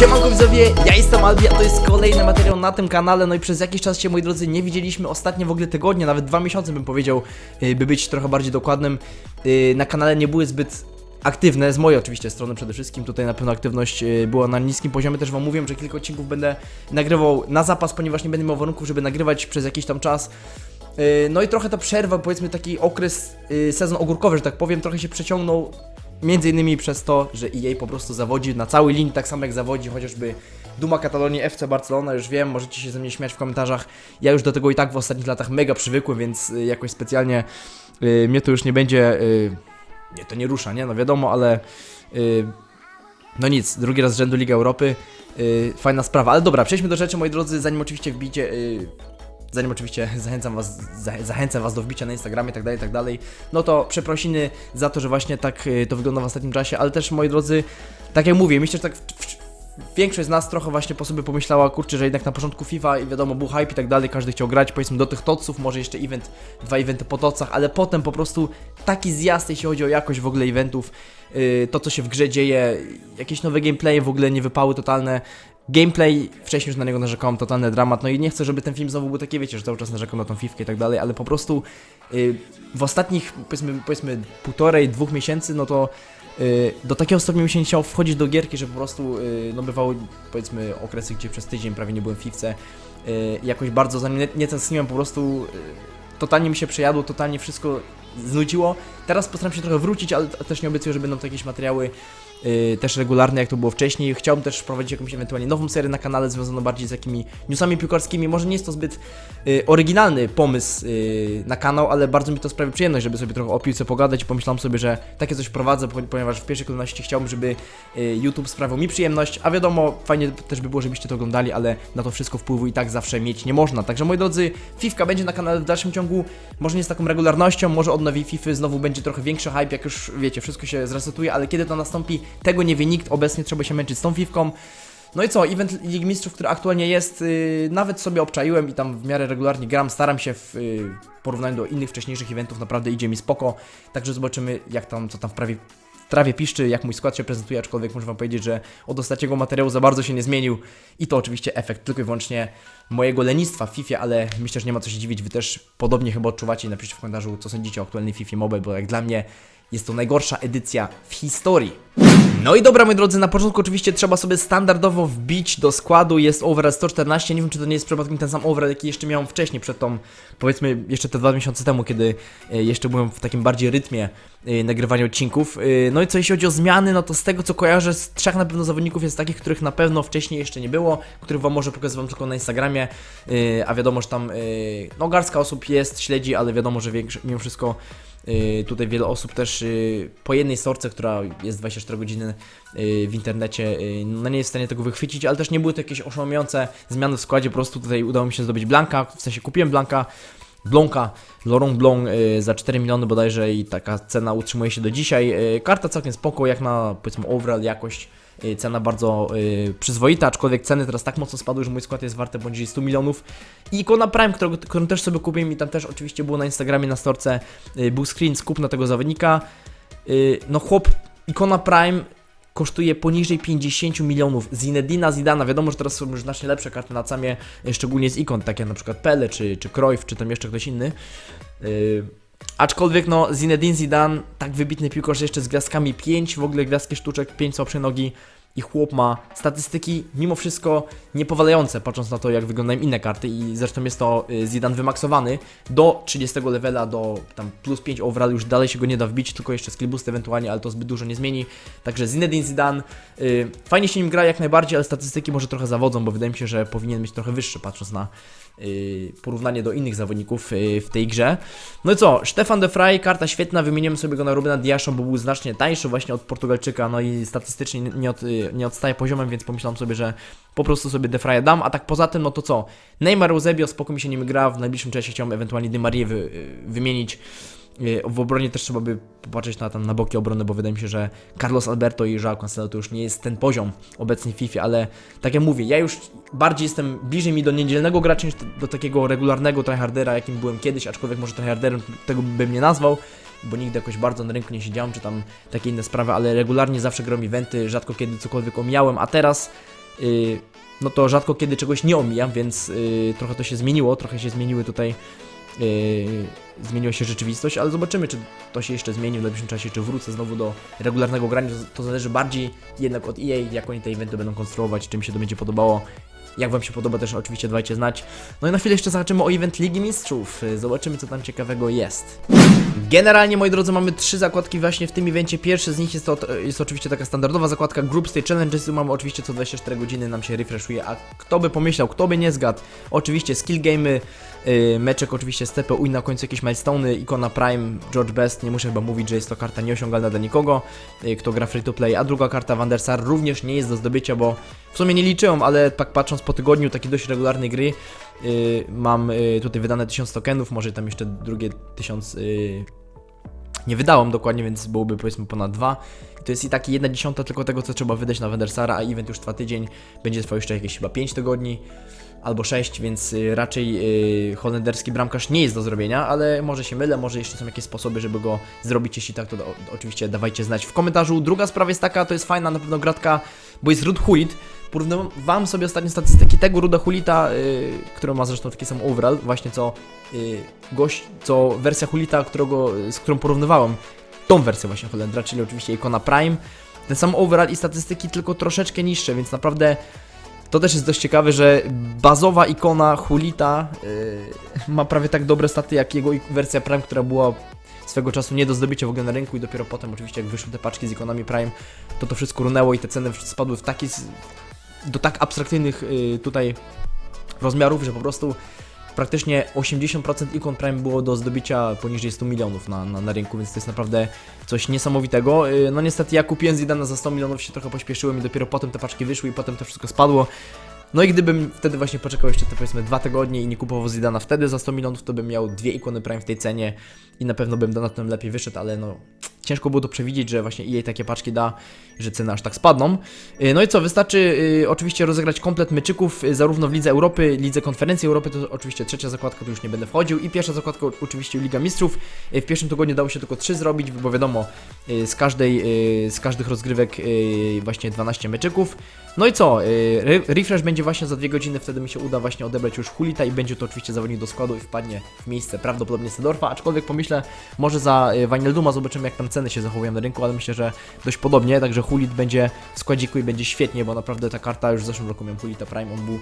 Siemanko widzowie, ja jestem Albi, a to jest kolejny materiał na tym kanale. No i przez jakiś czas się, moi drodzy, nie widzieliśmy. Ostatnie w ogóle tygodnie, nawet dwa miesiące bym powiedział y, By być trochę bardziej dokładnym. Y, Na kanale nie były zbyt aktywne, z mojej oczywiście strony przede wszystkim. Tutaj na pewno aktywność y, była na niskim poziomie. Też wam mówiłem, że kilka odcinków będę nagrywał na zapas Ponieważ nie będę miał warunków, żeby nagrywać przez jakiś tam czas. No i trochę ta przerwa, powiedzmy taki okres, sezon ogórkowy, że tak powiem, trochę się przeciągnął Między innymi przez to, że EA po prostu zawodzi na cały lin, tak samo jak zawodzi chociażby Duma Katalonii, FC Barcelona, już wiem, możecie się ze mnie śmiać w komentarzach. Ja już do tego i tak w ostatnich latach mega przywykłem, więc y, jakoś specjalnie y, mnie to już nie będzie. Y, nie, to nie rusza, nie? No wiadomo, ale. Y, no nic, drugi raz z rzędu Liga Europy. Y, fajna sprawa, ale dobra, przejdźmy do rzeczy, moi drodzy, zanim oczywiście wbicie. Y, Zanim oczywiście zachęcam was, za, zachęcam was do wbicia na Instagramie tak dalej, tak dalej, no to przeprosiny za to, że właśnie tak y, to wygląda w ostatnim czasie, ale też moi drodzy, tak jak mówię, myślę, że tak w, w, większość z nas trochę właśnie po sobie pomyślała, kurczę, że jednak na początku FIFA i wiadomo, był hype i tak dalej, każdy chciał grać, powiedzmy do tych toców, może jeszcze event, dwa eventy po tocach, ale potem po prostu taki zjazd, jeśli chodzi o jakość w ogóle eventów, yy, to co się w grze dzieje, jakieś nowe gameplaye w ogóle nie wypały totalne, Gameplay, wcześniej już na niego narzekałem, totalny dramat, no i nie chcę, żeby ten film znowu był taki, wiecie, że cały czas narzekam na tą fifkę i tak dalej, ale po prostu yy, w ostatnich, powiedzmy, powiedzmy półtorej, dwóch miesięcy, no to yy, do takiego stopnia mi się nie chciało wchodzić do gierki, że po prostu, yy, no bywały, powiedzmy, okresy, gdzie przez tydzień prawie nie byłem w fifce, yy, jakoś bardzo za nie, nie tęskniłem, po prostu yy, totalnie mi się przejadło, totalnie wszystko znudziło. Teraz postaram się trochę wrócić, ale też nie obiecuję, że będą to jakieś materiały yy, też regularne, jak to było wcześniej. Chciałbym też wprowadzić jakąś ewentualnie nową serię na kanale, związaną bardziej z jakimi newsami piłkarskimi. Może nie jest to zbyt yy, oryginalny pomysł yy, na kanał, ale bardzo mi to sprawi przyjemność, żeby sobie trochę o piłce pogadać. Pomyślałem sobie, że takie coś wprowadzę, po- ponieważ w pierwszej kolejności chciałbym, żeby yy, YouTube sprawiał mi przyjemność, a wiadomo, fajnie też by było, żebyście to oglądali, ale na to wszystko wpływu i tak zawsze mieć nie można. Także moi drodzy, Fifka będzie na kanale w dalszym ciągu, może nie z taką regularnością, może od nowej Fify znowu będzie trochę większy hype, jak już wiecie, wszystko się zresetuje, ale kiedy to nastąpi, tego nie wie nikt, obecnie trzeba się męczyć z tą Fifką. No i co, event Ligi Mistrzów, który aktualnie jest, yy, nawet sobie obczaiłem i tam w miarę regularnie gram, staram się w yy, porównaniu do innych wcześniejszych eventów, naprawdę idzie mi spoko, także zobaczymy jak tam, co tam w prawie trawie piszczy, jak mój skład się prezentuje, aczkolwiek muszę wam powiedzieć, że od ostatniego materiału za bardzo się nie zmienił i to oczywiście efekt tylko i wyłącznie mojego lenistwa w FIFA, ale myślę, że nie ma co się dziwić, wy też podobnie chyba odczuwacie i napiszcie w komentarzu, co sądzicie o aktualnej FIFA Mobile, bo jak dla mnie jest to najgorsza edycja w historii. No i dobra, moi drodzy, na początku oczywiście trzeba sobie standardowo wbić do składu, jest overall 114, nie wiem czy to nie jest przypadkiem ten sam overall, jaki jeszcze miałem wcześniej, przed tą, powiedzmy, jeszcze te dwa miesiące temu, kiedy e, jeszcze byłem w takim bardziej rytmie e, nagrywania odcinków. E, No i co jeśli chodzi o zmiany, no to z tego co kojarzę, z trzech na pewno zawodników jest takich, których na pewno wcześniej jeszcze nie było, których wam może pokazywałem tylko na Instagramie, a wiadomo, że tam, no garstka osób jest, śledzi, ale wiadomo, że większy, mimo wszystko tutaj wiele osób też yy, po jednej sorce, która jest 24 godziny yy, w internecie, no nie jest w stanie tego wychwycić, ale też nie były to jakieś oszałamiające zmiany w składzie, po prostu tutaj udało mi się zdobyć Blanka, w sensie kupiłem Blanka, Blonka, Laurent Blanc za 4 miliony bodajże i taka cena utrzymuje się do dzisiaj. Karta całkiem spoko, jak na powiedzmy overall jakość. Yy, Cena bardzo yy, przyzwoita, aczkolwiek ceny teraz tak mocno spadły, że mój skład jest warty poniżej 100 milionów. I ikona Prime, którego, którą też sobie kupiłem i tam też oczywiście było na Instagramie, na storce, yy, był screen z kupna tego zawodnika. No chłop, ikona Prime kosztuje poniżej 50 milionów. Zinedina Zidana, wiadomo, że teraz są już znacznie lepsze karty na camie, szczególnie z ikon, takie jak na przykład Pele, czy, czy Cruyff, czy tam jeszcze ktoś inny. Yy, Aczkolwiek no Zinedine Zidane, tak wybitny piłkarz jeszcze z gwiazdkami 5, w ogóle gwiazdki sztuczek, 5 słabsze nogi i chłop ma statystyki mimo wszystko niepowalające, patrząc na to jak wyglądają inne karty i zresztą jest to y, Zidane wymaksowany do 30 levela, do tam plus 5 overall, już dalej się go nie da wbić, tylko jeszcze skillboost ewentualnie, ale to zbyt dużo nie zmieni, także Zinedine Zidane, y, fajnie się nim gra jak najbardziej, ale statystyki może trochę zawodzą, bo wydaje mi się, że powinien być trochę wyższy, patrząc na y, porównanie do innych zawodników y, w tej grze. No i co, Stefan de Vrij, karta świetna, wymieniłem sobie go na Rubena Diasza, bo był znacznie tańszy właśnie od Portugalczyka, no i statystycznie nie, od, y, nie odstaje poziomem, więc pomyślałem sobie, że po prostu sobie de Vrija dam, a tak poza tym, no to co, Neymar Eusebio, spoko mi się nim gra, w najbliższym czasie chciałbym ewentualnie Di Marię wy, y, wymienić, Y, W obronie też trzeba by popatrzeć na, tam, na boki obrony, bo wydaje mi się, że Carlos Alberto i Joao Cancelo to już nie jest ten poziom obecny w FIFA, ale tak jak mówię, ja już bardziej jestem bliżej mi do niedzielnego gracza niż do takiego regularnego tryhardera, jakim byłem kiedyś, aczkolwiek może tryharderem tego bym nie nazwał, bo nigdy jakoś bardzo na rynku nie siedziałem, czy tam takie inne sprawy, ale regularnie zawsze gram eventy, rzadko kiedy cokolwiek omijałem, a teraz y, no to rzadko kiedy czegoś nie omijam, więc y, trochę to się zmieniło, trochę się zmieniły tutaj Yy, zmieniła się rzeczywistość, ale zobaczymy, czy to się jeszcze zmieni w najbliższym czasie, czy wrócę znowu do regularnego grania. To, to zależy bardziej jednak od EA, jak oni te eventy będą konstruować, czy mi się to będzie podobało. Jak Wam się podoba, też oczywiście dawajcie znać. No i na chwilę jeszcze zobaczymy o event Ligi Mistrzów. Zobaczymy, co tam ciekawego jest. Generalnie, moi drodzy, mamy trzy zakładki właśnie w tym evencie. Pierwszy z nich jest, to, jest oczywiście taka standardowa zakładka Group Stage Challenges. Tu mamy oczywiście co 24 godziny nam się refreshuje, a kto by pomyślał, kto by nie zgadł. Oczywiście skill game'y, yy, meczek oczywiście z TPU i na końcu jakieś milestone, ikona Prime, George Best. Nie muszę chyba mówić, że jest to karta nieosiągalna dla nikogo, yy, kto gra free to play. A druga karta Wandersar również nie jest do zdobycia, bo w sumie nie liczyłem, ale tak patrząc po tygodniu takiej dość regularnej gry, yy, mam yy, tutaj wydane 1000 tokenów, może tam jeszcze drugie 1000 yy, nie wydałem dokładnie, więc byłoby powiedzmy ponad dwa. I to jest i taki jedna dziesiąta tylko tego, co trzeba wydać na Wendersara, a event już trwa tydzień, będzie trwał jeszcze jakieś chyba 5 tygodni albo 6, więc y, raczej y, holenderski bramkarz nie jest do zrobienia, ale może się mylę, może jeszcze są jakieś sposoby, żeby go zrobić, jeśli tak, to o, oczywiście dawajcie znać w komentarzu. Druga sprawa jest taka, to jest fajna na pewno gratka, bo jest Rud Hulit. Porównywałem sobie ostatnie statystyki tego Ruda Hulita, y, który ma zresztą taki sam overall, właśnie co y, gość, co wersja Hulita, którego, z którą porównywałem, tą wersję właśnie Holendra, czyli oczywiście ikona Prime. Ten sam overall i statystyki tylko troszeczkę niższe, więc naprawdę to też jest dość ciekawe, że bazowa ikona Hulita yy, ma prawie tak dobre staty jak jego wersja Prime, która była swego czasu nie do zdobycia w ogóle na rynku i dopiero potem oczywiście jak wyszły te paczki z ikonami Prime, to to wszystko runęło i te ceny spadły w taki, do tak abstrakcyjnych yy, tutaj rozmiarów, że po prostu praktycznie 80% ikon Prime było do zdobycia poniżej 100 milionów na, na, na rynku, więc to jest naprawdę coś niesamowitego. Yy, No niestety ja kupiłem Zidana za 100 milionów, się trochę pośpieszyłem i dopiero potem te paczki wyszły i potem to wszystko spadło. No i gdybym wtedy właśnie poczekał jeszcze te powiedzmy dwa tygodnie i nie kupował Zidana wtedy za 100 milionów, to bym miał dwie ikony Prime w tej cenie i na pewno bym na tym lepiej wyszedł, ale no ciężko było to przewidzieć, że właśnie EA takie paczki da, że ceny aż tak spadną. Yy, No i co, wystarczy yy, oczywiście rozegrać komplet meczyków yy, zarówno w Lidze Europy, Lidze Konferencji Europy, to oczywiście trzecia zakładka, tu już nie będę wchodził i pierwsza zakładka oczywiście Liga Mistrzów. W pierwszym tygodniu dało się tylko 3 zrobić, bo wiadomo, z każdej, z każdych rozgrywek właśnie 12 meczyków. No i co, re- refresh będzie właśnie za dwie godziny, wtedy mi się uda właśnie odebrać już Hulita i będzie to oczywiście zawodnik do składu i wpadnie w miejsce prawdopodobnie Sedorfa, aczkolwiek pomyślę, może za Wijnalduma zobaczymy jak tam ceny się zachowują na rynku, ale myślę, że dość podobnie, także Hulit będzie w składziku i będzie świetnie, bo naprawdę ta karta już w zeszłym roku miałem Hulita Prime, on był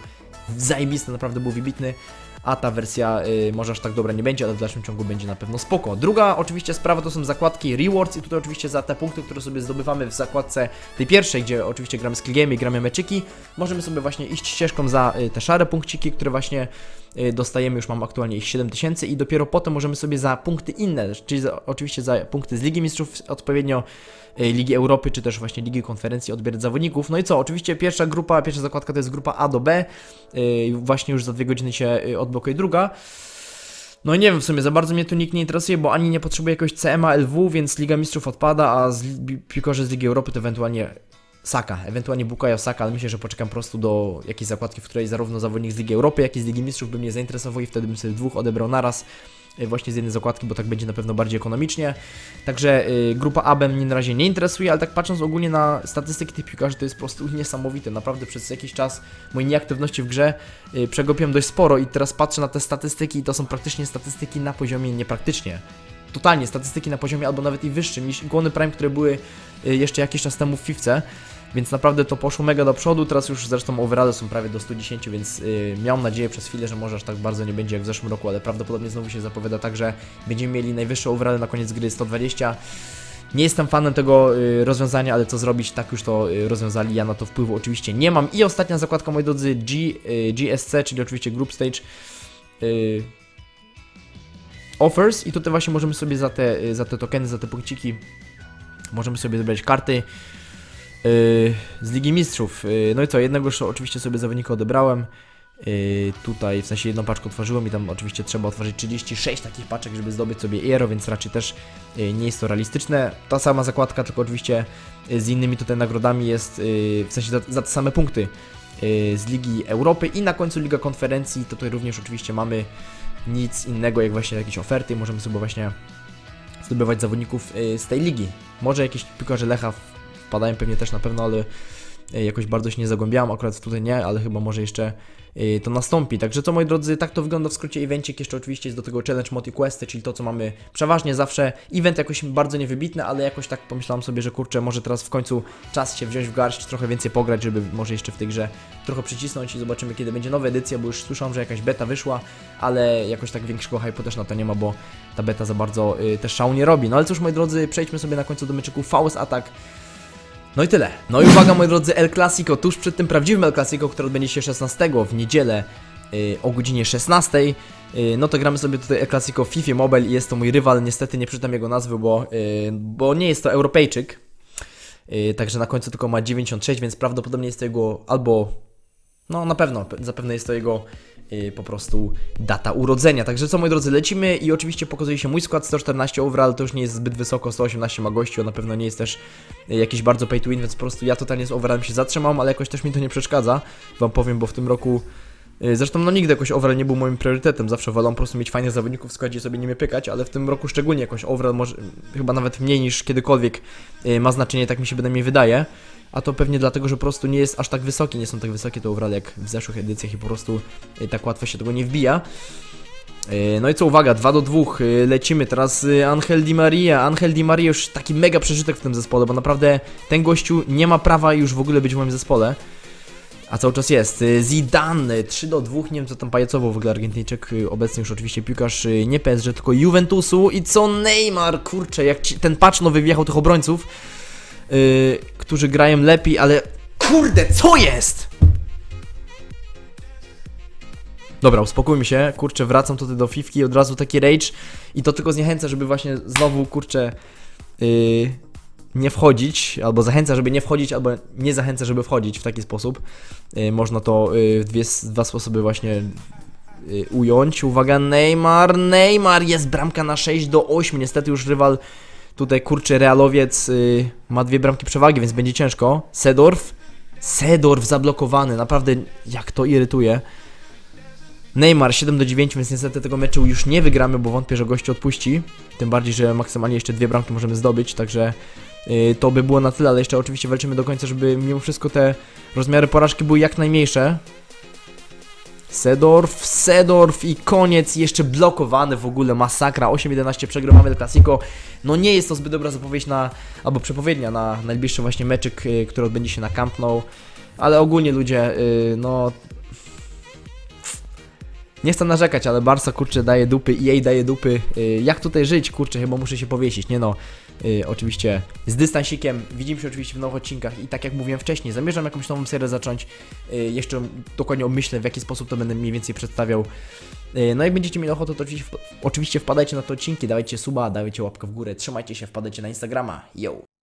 zajebisty, naprawdę był wybitny, a ta wersja y, może aż tak dobra nie będzie, ale w dalszym ciągu będzie na pewno spoko. Druga oczywiście sprawa to są zakładki rewards i tutaj oczywiście za te punkty, które sobie zdobywamy w zakładce tej pierwszej, gdzie oczywiście gramy skill game i gramy meczyki, możemy sobie właśnie iść ścieżką za y, te szare punkciki, które właśnie dostajemy, już mam aktualnie ich 7000 i dopiero potem możemy sobie za punkty inne, czyli za, oczywiście za punkty z Ligi Mistrzów odpowiednio y, Ligi Europy, czy też właśnie Ligi Konferencji odbierać zawodników. No i co, oczywiście pierwsza grupa, pierwsza zakładka to jest grupa A do B, y, właśnie już za dwie godziny się y, odblokuje druga. No i nie wiem, w sumie za bardzo mnie tu nikt nie interesuje, bo ani nie potrzebuję jakiegoś CMA LW, więc Liga Mistrzów odpada, a z piłkarze z Ligi Europy to ewentualnie Saka, ewentualnie Bukayo Saka, ale myślę, że poczekam po prostu do jakiejś zakładki, w której zarówno zawodnik z Ligi Europy, jak i z Ligi Mistrzów by mnie zainteresował i wtedy bym sobie dwóch odebrał naraz y, właśnie z jednej zakładki, bo tak będzie na pewno bardziej ekonomicznie. Także y, grupa A mnie na razie nie interesuje, ale tak patrząc ogólnie na statystyki tych piłkarzy, to jest po prostu niesamowite. Naprawdę przez jakiś czas mojej nieaktywności w grze y, przegapiłem dość sporo i teraz patrzę na te statystyki i to są praktycznie statystyki na poziomie niepraktycznie. Totalnie statystyki na poziomie albo nawet i wyższym niż ikony Prime, które były jeszcze jakiś czas temu w FIFA. Więc naprawdę to poszło mega do przodu, teraz już zresztą overally są prawie do 110, więc yy, miałem nadzieję przez chwilę, że może aż tak bardzo nie będzie jak w zeszłym roku, ale prawdopodobnie znowu się zapowiada tak, że będziemy mieli najwyższe overally na koniec gry 120. Nie jestem fanem tego y, rozwiązania, ale co zrobić, tak już to y, rozwiązali, ja na to wpływu oczywiście nie mam. I ostatnia zakładka, moi drodzy, G, y, GSC, czyli oczywiście Group Stage Offers i tutaj właśnie możemy sobie za te, za te tokeny, za te punkciki, możemy sobie wybrać karty z Ligi Mistrzów. Y, no i co, jednego już oczywiście sobie zawodnika odebrałem. Yy, tutaj w sensie jedną paczkę otworzyłem i tam oczywiście trzeba otworzyć 36 takich paczek, żeby zdobyć sobie Eero, więc raczej też nie jest to realistyczne. Ta sama zakładka, tylko oczywiście z innymi tutaj nagrodami jest w sensie za, za te same punkty z Ligi Europy i na końcu Liga Konferencji. To tutaj również oczywiście mamy nic innego jak właśnie jakieś oferty. Możemy sobie właśnie zdobywać zawodników z tej ligi. Może jakieś piłkarze Lecha wpadają pewnie też na pewno, ale y, jakoś bardzo się nie zagłębiałem, akurat tutaj nie, ale chyba może jeszcze y, to nastąpi. Także co moi drodzy, tak to wygląda w skrócie evencik. Jeszcze oczywiście jest do tego challenge mode i questy, czyli to co mamy przeważnie zawsze. Event jakoś bardzo niewybitny, ale jakoś tak pomyślałem sobie, że kurczę, może teraz w końcu czas się wziąć w garść, trochę więcej pograć, żeby może jeszcze w tej grze trochę przycisnąć i zobaczymy kiedy będzie nowa edycja, bo już słyszałem, że jakaś beta wyszła, ale jakoś tak większego hype'u też na to nie ma, bo ta beta za bardzo y, też szału nie robi. No ale cóż moi drodzy, przejdźmy sobie na końcu do meczyku Faust Attack. No i tyle. No i uwaga moi drodzy, El Clasico, tuż przed tym prawdziwym El Clasico, który odbędzie się 16 w niedzielę y, o godzinie 16. Y, no to gramy sobie tutaj El Clasico FIFA Mobile i jest to mój rywal, niestety nie przeczytam jego nazwy, bo, y, bo nie jest to Europejczyk. Y, także na końcu tylko ma 96, więc prawdopodobnie jest to jego albo no na pewno, pe- zapewne jest to jego po prostu data urodzenia. Także co moi drodzy, lecimy i oczywiście pokazuje się mój skład 114 overall, to już nie jest zbyt wysoko, 118 ma gościu, na pewno nie jest też y, jakiś bardzo pay to win, więc po prostu ja totalnie z overallem się zatrzymam, ale jakoś też mi to nie przeszkadza, wam powiem, bo w tym roku y, Zresztą no nigdy jakoś overall nie był moim priorytetem, zawsze wolę po prostu mieć fajnych zawodników w składzie i sobie nimi pykać, ale w tym roku szczególnie jakoś overall może, chyba nawet mniej niż kiedykolwiek y, ma znaczenie, tak mi się bynajmniej wydaje. A to pewnie dlatego, że po prostu nie jest aż tak wysoki, nie są tak wysokie te overall jak w zeszłych edycjach i po prostu y, tak łatwo się tego nie wbija. Y, No i co, uwaga, 2 do 2, y, lecimy teraz y, Angel Di Maria. Angel Di Maria już taki mega przeżytek w tym zespole, bo naprawdę ten gościu nie ma prawa już w ogóle być w moim zespole. A cały czas jest. Zidane 3 do 2, nie wiem co tam pajacował w ogóle Argentyńczyk, y, obecnie już oczywiście piłkarz y, nie PSG, tylko Juventusu. I co Neymar, kurczę, jak ci, ten patch nowy tych obrońców, y, którzy grają lepiej, ale kurde, co jest? Dobra, uspokójmy się, kurczę, wracam tutaj do fifki, od razu taki rage i to tylko zniechęca, żeby właśnie znowu, kurczę, yy, nie wchodzić, albo zachęca, żeby nie wchodzić, albo nie zachęca, żeby wchodzić w taki sposób. Yy, można to yy, w dwie, dwa sposoby właśnie yy, ująć. Uwaga, Neymar, Neymar, jest bramka na 6 do 8, niestety już rywal tutaj, kurczę, Realowiec ma dwie bramki przewagi, więc będzie ciężko. Sedorf, Sedorf zablokowany, naprawdę jak to irytuje. Neymar 7 do 9, więc niestety tego meczu już nie wygramy, bo wątpię, że gość odpuści. Tym bardziej, że maksymalnie jeszcze dwie bramki możemy zdobyć, także to by było na tyle, ale jeszcze oczywiście walczymy do końca, żeby mimo wszystko te rozmiary porażki były jak najmniejsze. Sedorf, Sedorf i koniec, jeszcze blokowany w ogóle, masakra, 8-11 przegrywamy El Clasico. No nie jest to zbyt dobra zapowiedź na, albo przepowiednia na najbliższy właśnie meczyk, yy, który odbędzie się na Camp Nou. Ale ogólnie ludzie, yy, no nie chcę narzekać, ale Barca kurczę daje dupy i jej daje dupy. Y, Jak tutaj żyć, kurczę, chyba muszę się powiesić. Nie no, y, oczywiście z dystansikiem. Widzimy się oczywiście w nowych odcinkach i tak jak mówiłem wcześniej, zamierzam jakąś nową serię zacząć. Y, Jeszcze dokładnie obmyślę, w jaki sposób to będę mniej więcej przedstawiał. Y, No i będziecie mieli ochotę, to oczywiście, oczywiście wpadajcie na te odcinki, dawajcie suba, dawajcie łapkę w górę, trzymajcie się, wpadajcie na Instagrama. Yo!